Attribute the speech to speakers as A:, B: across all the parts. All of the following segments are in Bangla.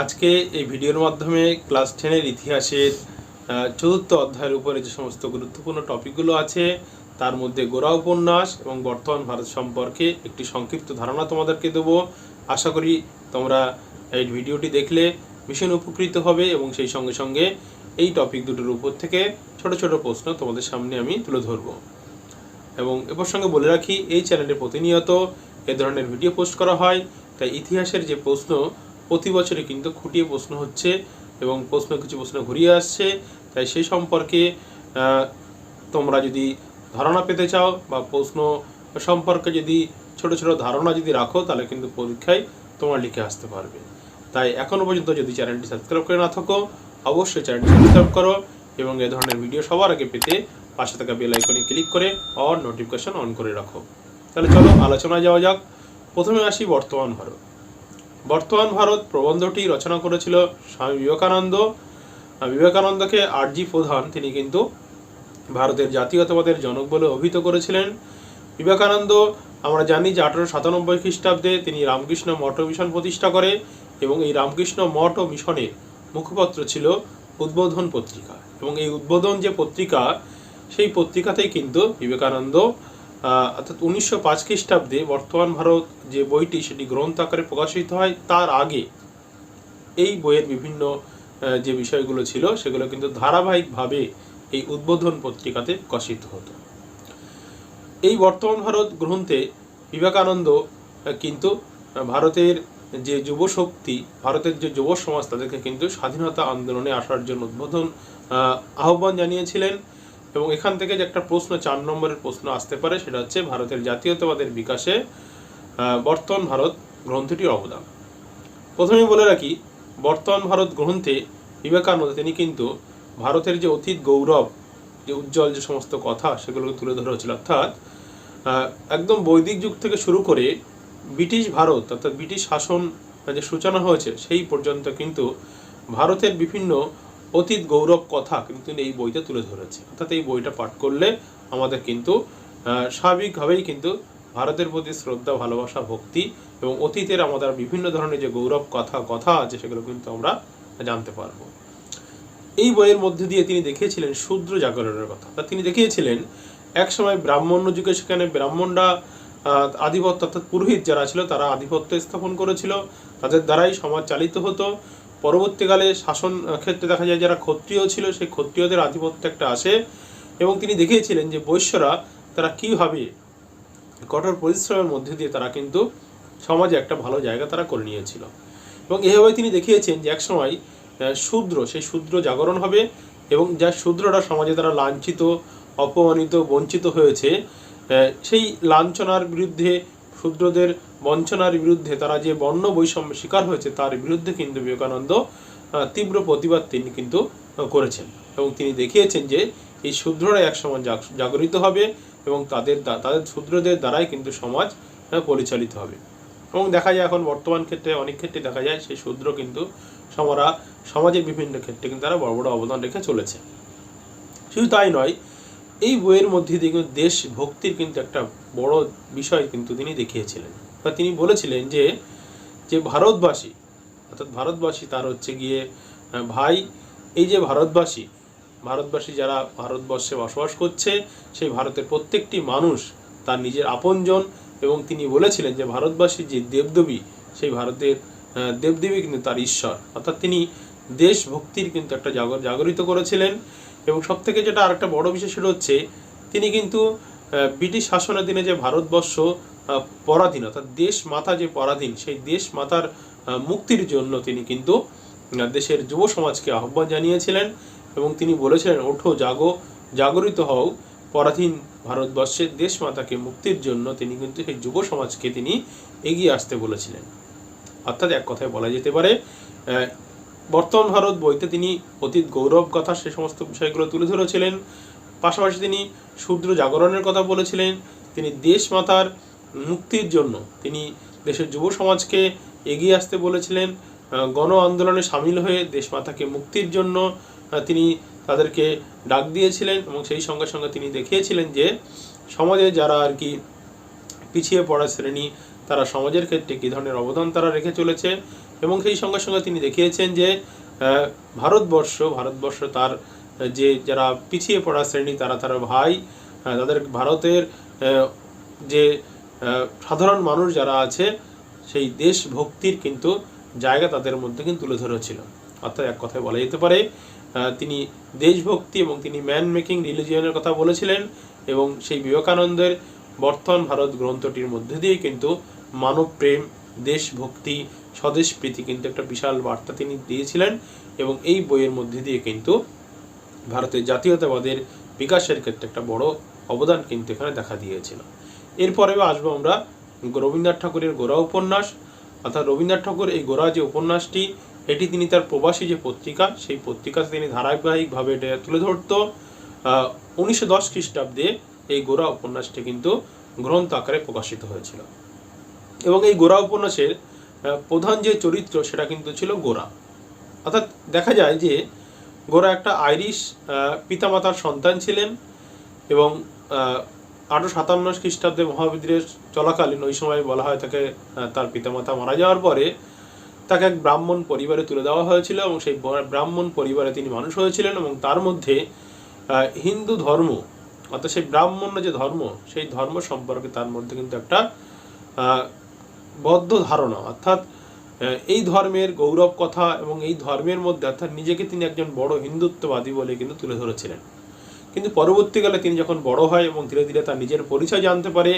A: আজকে এই ভিডিওর মাধ্যমে ক্লাস টেনের ইতিহাসের চতুর্থ অধ্যায়ের উপরে যে সমস্ত গুরুত্বপূর্ণ টপিকগুলো আছে, তার মধ্যে গোড়া উপন্যাস এবং বর্তমান ভারত সম্পর্কে একটি সংক্ষিপ্ত ধারণা তোমাদেরকে দেবো। আশা করি তোমরা এই ভিডিওটি দেখলে ভীষণ উপকৃত হবে এবং সেই সঙ্গে সঙ্গে এই টপিক দুটোর উপর থেকে ছোট ছোট প্রশ্ন তোমাদের সামনে আমি তুলে ধরবো। এবং এ প্রসঙ্গে বলে রাখি, এই চ্যানেলে প্রতিনিয়ত এ ধরনের ভিডিও পোস্ট করা হয়। তাই ইতিহাসের যে প্রশ্ন প্রতি বছরে কিন্তু খুঁটিয়ে প্রশ্ন হচ্ছে এবং প্রশ্ন কিছু প্রশ্ন ঘুরিয়ে আসছে। তাই সেই সম্পর্কে তোমরা যদি ধারণা পেতে চাও বা প্রশ্ন সম্পর্কে যদি ছোট ছোট ধারণা যদি রাখো, তাহলে কিন্তু পরীক্ষায় তোমরা লিখে আসতে পারবে। তাই এখনও পর্যন্ত যদি চ্যানেলটি সাবস্ক্রাইব করে না থাকো, অবশ্যই চ্যানেলটি সাবস্ক্রাইব করো এবং এ ধরনের ভিডিও সবার আগে পেতে পাশে থাকা বেল আইকনে ক্লিক করে অল নোটিফিকেশন অন করে রাখো। তাহলে চলো আলোচনায় যাওয়া যাক। প্রথমে আসি বর্তমান ভারত। বর্তমান ভারত প্রবন্ধটি রচনা করেছিল স্বামী বিবেকানন্দ। বিবেকানন্দকে আরজি প্রধান তিনি কিন্তু ভারতের জাতীয়তাবাদের জনক বলে অভিহিত করেছিলেন। বিবেকানন্দ, আমরা জানি যে আঠারোশো সাতানব্বই খ্রিস্টাব্দে তিনি রামকৃষ্ণ মঠ মিশন প্রতিষ্ঠা করে এবং এই রামকৃষ্ণ মঠ ও মিশনের মুখপত্র ছিল উদ্বোধন পত্রিকা। এবং এই উদ্বোধন যে পত্রিকা, সেই পত্রিকাতেই কিন্তু বিবেকানন্দ অর্থাৎ উনিশশো পাঁচ খ্রিস্টাব্দে বর্তমান ভারত যে বইটি সেটি গ্রন্থ আকারে প্রকাশিত হয়, তার আগে এই বইয়ের বিভিন্ন যে বিষয়গুলো ছিল, সেগুলো কিন্তু ধারাবাহিকভাবে এই উদ্বোধন পত্রিকাতে প্রকাশিত হতো। এই বর্তমান ভারত গ্রন্থে বিবেকানন্দ কিন্তু ভারতের যে যুব শক্তি ভারতের যে যুব সমাজ তাদেরকে কিন্তু স্বাধীনতা আন্দোলনে আসার জন্য উদ্বোধন আহ্বান জানিয়েছিলেন। এবং এখান থেকে যে একটা প্রশ্ন, চার নম্বরের প্রশ্ন আসতে পারে, সেটা হচ্ছে ভারতের জাতীয়তাবাদের বিকাশে বর্তমান ভারত গ্রন্থটির অবদান। প্রথমেই বলে রাখি, বর্তমান ভারত গ্রন্থে বিবেকানন্দ, তিনি কিন্তু ভারতের যে অতীত গৌরব, যে উজ্জ্বল যে সমস্ত কথা, সেগুলোকে তুলে ধরা হয়েছিল অর্থাৎ একদম বৈদিক যুগ থেকে শুরু করে ব্রিটিশ ভারত, অর্থাৎ ব্রিটিশ শাসন যে সূচনা হয়েছে, সেই পর্যন্ত কিন্তু ভারতের বিভিন্ন অতীত গৌরব কথা কিন্তু তিনি এই বইতে তুলে ধরেছে অর্থাৎ এই বইটা পাঠ করলে আমাদের কিন্তু স্বাভাবিকভাবেই কিন্তু ভারতের প্রতি শ্রদ্ধা, ভালোবাসা, ভক্তি এবং অতীতের আমাদের বিভিন্ন ধরনের যে গৌরব কথা কথা আছে সেগুলো কিন্তু আমরা জানতে পারব। এই বইয়ের মধ্যে দিয়ে তিনি দেখিয়েছিলেন শূদ্র জাগরণের কথা। তা তিনি দেখিয়েছিলেন এক সময় ব্রাহ্মণ্য যুগে সেখানে ব্রাহ্মণরা আধিপত্য অর্থাৎ পুরোহিত যারা ছিল তারা আধিপত্য স্থাপন করেছিল। তাদের দ্বারাই সমাজ চালিত হতো। পরবর্তীকালে শাসন ক্ষেত্রে দেখা যায় যারা ক্ষত্রিয় ছিল, সেই ক্ষত্রিয়দের আধিপত্য একটা আসে এবং তিনি দেখিয়েছিলেন যে বৈশ্যরা তারা কীভাবে কঠোর পরিশ্রমের মধ্যে দিয়ে তারা কিন্তু সমাজে একটা ভালো জায়গা তারা করে নিয়েছিল। এবং এভাবে তিনি দেখিয়েছেন যে একসময় শূদ্র, সেই শূদ্র জাগরণ হবে এবং যা শূদ্ররা সমাজে তারা লাঞ্ছিত, অপমানিত, বঞ্চিত হয়েছে সেই লাঞ্ছনার বিরুদ্ধে শূদ্রদের বঞ্চনার বিরুদ্ধে তারা যে বর্ণ বৈষম্য শিকার হয়েছে, তার বিরুদ্ধে কিন্তু বিবেকানন্দ তীব্র প্রতিবাদ তিনি কিন্তু করেছেন। এবং তিনি দেখিয়েছেন যে এই শূদ্ররা একসময় জাগরিত হবে এবং তাদের তাদের শূদ্রদের দ্বারাই কিন্তু সমাজ পরিচালিত হবে। এবং দেখা যায় এখন বর্তমান ক্ষেত্রে, অনেক ক্ষেত্রে দেখা যায় সেই শূদ্র কিন্তু সমরা, সমাজের বিভিন্ন ক্ষেত্রে কিন্তু তারা বড় বড় অবদান রেখে চলেছে। শুধু তাই নয় এই বইয়ের মধ্যে কিন্তু দেশ ভক্তির কিন্তু একটা বড় বিষয় কিন্তু তিনি দেখিয়েছিলেন। বা তিনি বলেছিলেন যে যে ভারতবাসী, অর্থাৎ ভারতবাসী তার হচ্ছে গিয়ে ভাই, এই যে ভারতবাসী ভারতবাসী যারা ভারতবর্ষে বসবাস করছে, সেই ভারতের প্রত্যেকটি মানুষ তার নিজের আপনজন এবং তিনি বলেছিলেন যে, ভারতবাসী যে দেবদেবী, সেই ভারতের দেবদেবী কিন্তু তার ঈশ্বর। অর্থাৎ তিনি দেশভক্তির কিন্তু একটা জাগর, জাগরিত করেছিলেন। এবং সব থেকে যেটা আরেকটা বড় বিষয় সেটা হচ্ছে, তিনি কিন্তু ব্রিটিশ শাসনের দিনে যে ভারতবর্ষ পরাধীন, অর্থাৎ দেশ মাতা যে পরাধীন, সেই দেশ মাতার মুক্তির জন্য তিনি কিন্তু দেশের যুব সমাজকে আহ্বান জানিয়েছিলেন এবং তিনি বলেছিলেন, ওঠো, জাগো, জাগরিত হও, পরাধীন ভারতবর্ষের দেশ মাতাকে মুক্তির জন্য তিনি কিন্তু সেই যুব সমাজকে তিনি এগিয়ে আসতে বলেছিলেন। অর্থাৎ এক কথায় বলা যেতে পারে বর্তমান ভারত বইতে তিনি অতীত গৌরব কথা সে সমস্ত বিষয়গুলো তুলে ধরেছিলেন। পাশাপাশি তিনি শূদ্র জাগরণের কথা বলেছিলেন। তিনি দেশ মাতার মুক্তির জন্য তিনি দেশের যুব সমাজকে এগিয়ে আসতে বলেছিলেন। গণ আন্দোলনে সামিল হয়ে দেশ মাতাকে মুক্তির জন্য তিনি তাদেরকে ডাক দিয়েছিলেন এবং সেই সঙ্গে সঙ্গে তিনি দেখিয়েছিলেন যে সমাজে যারা আর কি পিছিয়ে পড়া শ্রেণি, তারা সমাজের ক্ষেত্রে কী ধরনের অবদান তারা রেখে চলেছে। এবং সেই সঙ্গে সঙ্গে তিনি দেখিয়েছেন যে ভারতবর্ষ ভারতবর্ষ তার যে যারা পিছিয়ে পড়া শ্রেণি, তারা তারা ভাই তাদের ভারতের যে সাধারণ মানুষ যারা আছে, সেই দেশভক্তির কিন্তু জায়গা তাদের মধ্যে কিন্তু তুলে ধরেছিল। অর্থাৎ এক কথায় বলা যেতে পারে তিনি দেশভক্তি এবং তিনি ম্যান মেকিং রিলিজিয়নের কথা বলেছিলেন এবং সেই বিবেকানন্দের বর্তমান ভারত গ্রন্থটির মধ্যে দিয়ে কিন্তু মানব প্রেম দেশভক্তি স্বদেশ প্রীতি কিন্তু একটা বিশাল বার্তা তিনি দিয়েছিলেন এবং এই বইয়ের মধ্যে দিয়ে কিন্তু ভারতের জাতীয়তাবাদের বিকাশের ক্ষেত্রে একটা বড় অবদান কিন্তু এখানে দেখা দিয়েছিল। এরপরে আসব আমরা রবীন্দ্রনাথ ঠাকুরের গোড়া উপন্যাস। অর্থাৎ রবীন্দ্রনাথ ঠাকুর এই গোড়া যে উপন্যাসটি, এটি তিনি তার প্রবাসী যে পত্রিকা, সেই পত্রিকাতে তিনি ধারাবাহিকভাবে এটা তুলে ধরত। উনিশশো দশ খ্রিস্টাব্দে এই গোড়া উপন্যাসটি কিন্তু গ্রন্থ আকারে প্রকাশিত হয়েছিল। এবং এই গোড়া উপন্যাসের প্রধান যে চরিত্র সেটা কিন্তু ছিল গোরা। অর্থাৎ দেখা যায় যে গোরা একটা আইরিশ পিতামাতার সন্তান ছিলেন এবং আঠারো সাতান্ন খ্রিস্টাব্দে মহাবিদ্রোহের চলাকালীন ওই সময় বলা হয় তাকে তার পিতামাতা মারা যাওয়ার পরে তাকে এক ব্রাহ্মণ পরিবারে তুলে দেওয়া হয়েছিল এবং সেই ব্রাহ্মণ পরিবারে তিনি মানুষ হয়েছিলেন এবং তার মধ্যে হিন্দু ধর্ম, অর্থাৎ সেই ব্রাহ্মণ যে ধর্ম, সেই ধর্ম সম্পর্কে তার মধ্যে কিন্তু একটা বদ্ধ ধারণা অর্থাৎ এই ধর্মের গৌরব কথা এবং এই ধর্মের মধ্যে, অর্থাৎ নিজেকে তিনি একজন বড় হিন্দুত্ববাদী বলে কিন্তু তুলে ধরেছিলেন। কিন্তু পরবর্তীকালে তিনি যখন বড় হয় এবং ধীরে ধীরে তার নিজের পরিচয় জানতে পারে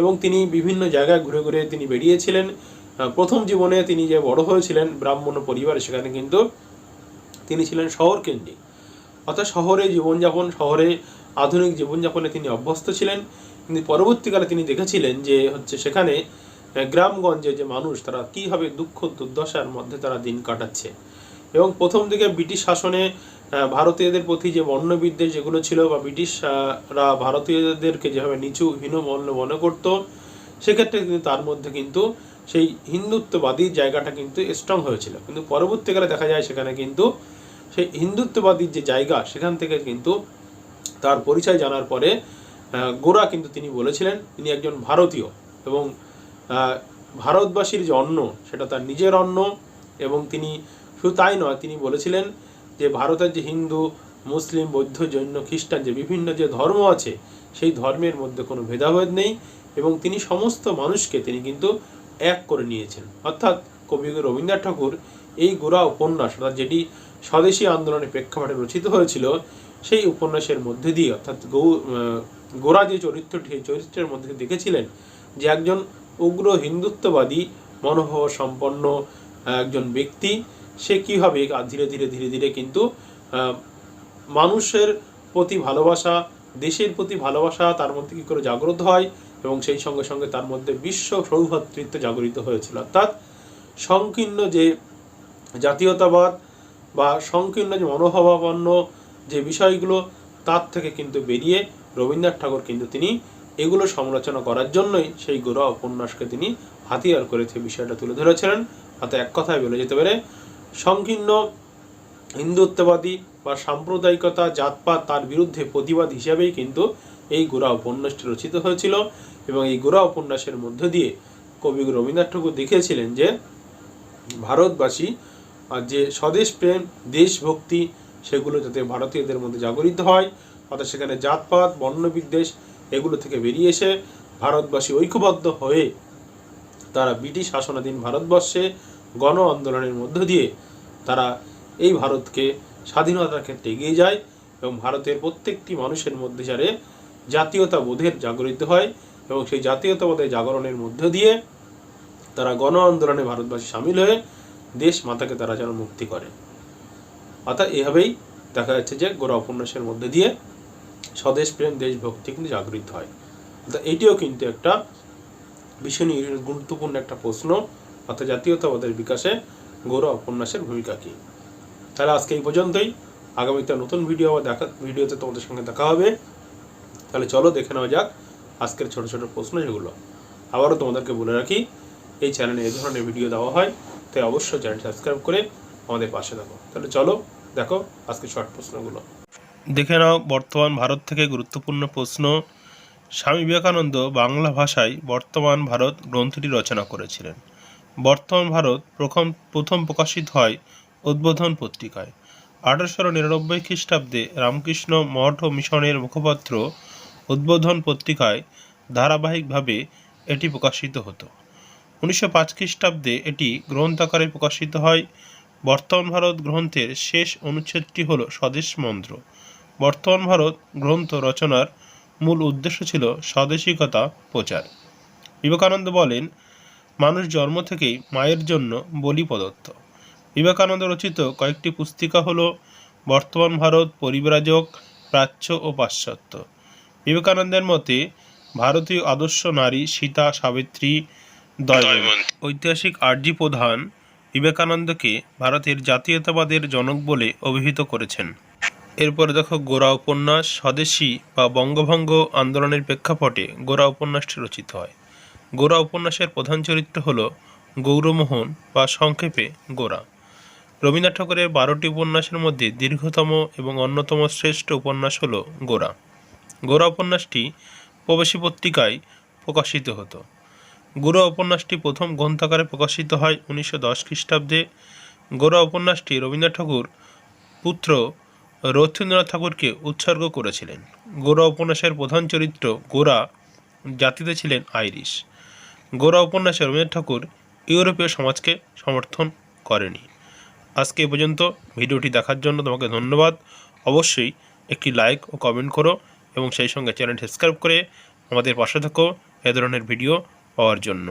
A: এবং তিনি বিভিন্ন জায়গায় ঘুরে ঘুরে তিনি বেরিয়েছিলেন প্রথম জীবনে তিনি যে বড় হয়েছিলেন ব্রাহ্মণ পরিবারে, সেখানে কিন্তু তিনি ছিলেন শহর কেন্দ্রিক অর্থাৎ শহরে জীবনযাপন, শহরে আধুনিক জীবনযাপনে তিনি অভ্যস্ত ছিলেন। কিন্তু পরবর্তীকালে তিনি দেখেছিলেন যে হচ্ছে সেখানে গ্রামগঞ্জে যে মানুষ, তারা কীভাবে দুঃখ দুর্দশার মধ্যে তারা দিন কাটাচ্ছে? এবং প্রথম দিকে ব্রিটিশ শাসনে ভারতীয়দের প্রতি যে বর্ণবিদ্বেষ যেগুলো ছিল, বা ব্রিটিশরা ভারতীয়দেরকে যেভাবে নিচু, হীন মন্য মনে করত, সেক্ষেত্রে কিন্তু তার মধ্যে কিন্তু সেই হিন্দুত্ববাদী জায়গাটা কিন্তু স্ট্রং হয়েছিল। কিন্তু পরবর্তীকালে দেখা যায় সেখানে কিন্তু সেই হিন্দুত্ববাদীর যে জায়গা, সেখান থেকে কিন্তু তার পরিচয় জানার পরে গোরা কিন্তু তিনি বলেছিলেন, তিনি একজন ভারতীয় এবং ভারতবাসীর যে অন্ন, সেটা তার নিজের অন্ন, এবং তিনি শুধু তাই নয়, তিনি বলেছিলেন যে ভারতের যে হিন্দু, মুসলিম, বৌদ্ধ, জৈন, খ্রিস্টান যে বিভিন্ন যে ধর্ম আছে, সেই ধর্মের মধ্যে কোনো ভেদাভেদ নেই, এবং তিনি সমস্ত মানুষকে তিনি কিন্তু এক করে নিয়েছেন। অর্থাৎ কবিগুরু রবীন্দ্রনাথ ঠাকুর এই গোড়া উপন্যাস, অর্থাৎ যেটি স্বদেশী আন্দোলনের প্রেক্ষাপটে রচিত হয়েছিল, সেই উপন্যাসের মধ্যে দিয়ে, অর্থাৎ গৌ গোরা যে চরিত্রটি চরিত্রের মধ্যে দেখেছিলেন যে একজন উগ্র হিন্দুত্ববাদী মনোভাব সম্পন্ন একজন ব্যক্তি, সে কীভাবে ধীরে ধীরে ধীরে ধীরে কিন্তু মানুষের প্রতি ভালোবাসা, দেশের প্রতি ভালোবাসা তার মধ্যে কী করে জাগ্রত হয়? এবং সেই সঙ্গে সঙ্গে তার মধ্যে বিশ্ব সৌভ্রাতৃত্ব জাগরিত হয়েছিল। অর্থাৎ সংকীর্ণ যে জাতীয়তাবাদ বা সংকীর্ণ যে মনোভাবাপন্ন যে বিষয়গুলো, তার থেকে কিন্তু বেরিয়ে রবীন্দ্রনাথ ঠাকুর কিন্তু তিনি এগুলো সমালোচনা করার জন্যই সেই গোরা উপন্যাসকে তিনি হাতিয়ার করে সেই বিষয়টা তুলে ধরেছিলেন। অর্থাৎ এক কথায় বলে যেতে পারে, সংকীর্ণ, হিন্দুত্ববাদী বা সাম্প্রদায়িকতা, জাতপাত তার বিরুদ্ধে প্রতিবাদ হিসাবেই কিন্তু এই গোরা উপন্যাসটি রচিত হয়েছিল এবং এই গোরা উপন্যাসের মধ্য দিয়ে কবি রবীন্দ্রনাথ ঠাকুর দেখিয়েছিলেন যে, ভারতবাসী আর যে স্বদেশ প্রেম, দেশভক্তি, সেগুলো যাতে ভারতীয়দের মধ্যে জাগরিত হয়, অর্থাৎ সেখানে জাতপাত, বর্ণবিদ্বেষ এগুলো থেকে বেরিয়ে এসে ভারতবাসী ঐক্যবদ্ধ হয়ে তারা ব্রিটিশ শাসনাধীন ভারতবর্ষে গণ আন্দোলনের মধ্য দিয়ে তারা এই ভারতকে স্বাধীনতার ক্ষেত্রে এগিয়ে যায় এবং ভারতের প্রত্যেকটি মানুষের মধ্যে যারে জাতীয়তা বোধের জাগরিত হয় এবং সেই জাতীয়তাবোধের জাগরণের মধ্য দিয়ে তারা গণ আন্দোলনে ভারতবাসী সামিল হয়ে দেশ মাতাকে তারা যেন মুক্তি করে। অর্থাৎ এভাবেই দেখা যাচ্ছে যে গোড়া উপন্যাসের মধ্যে দিয়ে স্বদেশ প্রেম, দেশভক্তি কিন্তু জাগরিত হয়। এটিও কিন্তু একটা ভীষণ গুরুত্বপূর্ণ একটা প্রশ্ন, অর্থাৎ জাতীয়তাবাদের বিকাশে গোড়া উপন্যাসের ভূমিকা কী? তাহলে আজকে এই পর্যন্তই। আগামীতে নতুন ভিডিও আবার দেখা, ভিডিওতে তোমাদের সঙ্গে দেখা হবে। তাহলে চলো দেখে নেওয়া যাক আজকের ছোট ছোট প্রশ্ন যেগুলো। আবারও তোমাদেরকে বলে রাখি, এই চ্যানেলে এই ধরনের ভিডিও দেওয়া হয়, তাই অবশ্যই চ্যানেল সাবস্ক্রাইব করে আমাদের পাশে থাকো। তাহলে চলো দেখো আজকে শর্ট প্রশ্নগুলো। দেখে নাও, বর্তমান ভারত থেকে গুরুত্বপূর্ণ প্রশ্ন। স্বামী বিবেকানন্দ বাংলা ভাষায় বর্তমান ভারত গ্রন্থটি রচনা করেছিলেন। বর্তমান ভারত প্রথম প্রথম প্রকাশিত হয় উদ্বোধন পত্রিকায়। আঠারোশো নিরানব্বই খ্রিস্টাব্দে রামকৃষ্ণ মঠ মিশনের মুখপাত্র উদ্বোধন পত্রিকায় ধারাবাহিকভাবে এটি প্রকাশিত হতো। উনিশশো পাঁচ খ্রিস্টাব্দে এটি গ্রন্থাকারে প্রকাশিত হয়। বর্তমান ভারত গ্রন্থের শেষ অনুচ্ছেদটি হল স্বদেশ মন্ত্র। বর্তমান ভারত গ্রন্থ রচনার মূল উদ্দেশ্য ছিল স্বদেশিকতা প্রচার। বিবেকানন্দ বলেন, মানুষ জন্ম থেকেই মায়ের জন্য বলি প্রদত্ত। বিবেকানন্দ রচিত কয়েকটি পুস্তিকা হল বর্তমান ভারত, পরিব্রাজক, প্রাচ্য ও পাশ্চাত্য। বিবেকানন্দের মতে, ভারতীয় আদর্শ নারী সীতা, সাবিত্রী দয়বন্তী ঐতিহাসিক আরজি প্রধান বিবেকানন্দকে ভারতের জাতীয়তাবাদের জনক বলে অভিহিত করেছেন। এরপরে দেখো গোরা উপন্যাস, স্বদেশী বা বঙ্গভঙ্গ আন্দোলনের প্রেক্ষাপটে গোরা উপন্যাসটি রচিত হয়। গোরা উপন্যাসের প্রধান চরিত্র হল গৌরমোহন বা সংক্ষেপে গোরা। রবীন্দ্রনাথ ঠাকুরের বারোটি উপন্যাসের মধ্যে দীর্ঘতম এবং অন্যতম শ্রেষ্ঠ উপন্যাস হল গোরা। গোরা উপন্যাসটি প্রবাসী পত্রিকায় প্রকাশিত হতো। গোরা উপন্যাসটি প্রথম গ্রন্থাকারে প্রকাশিত হয় উনিশশো দশ খ্রিস্টাব্দে। গোরা উপন্যাসটি রবীন্দ্রনাথ ঠাকুর পুত্র রথীন্দ্রনাথ ঠাকুরকে উৎসর্গ করেছিলেন। গোরা উপন্যাসের প্রধান চরিত্র গোরা, জাতিতে ছিলেন আইরিশ। গোরা উপন্যাসে রবীন্দ্রনাথ ঠাকুর ইউরোপীয় সমাজকে সমর্থন করেনি। আজকে এ পর্যন্ত ভিডিওটি দেখার জন্য তোমাকে ধন্যবাদ। অবশ্যই একটি লাইক ও কমেন্ট করো এবং সেই সঙ্গে চ্যানেলটি সাবস্ক্রাইব করে আমাদের পাশে থাকো এ ধরনের ভিডিও পাওয়ার জন্য।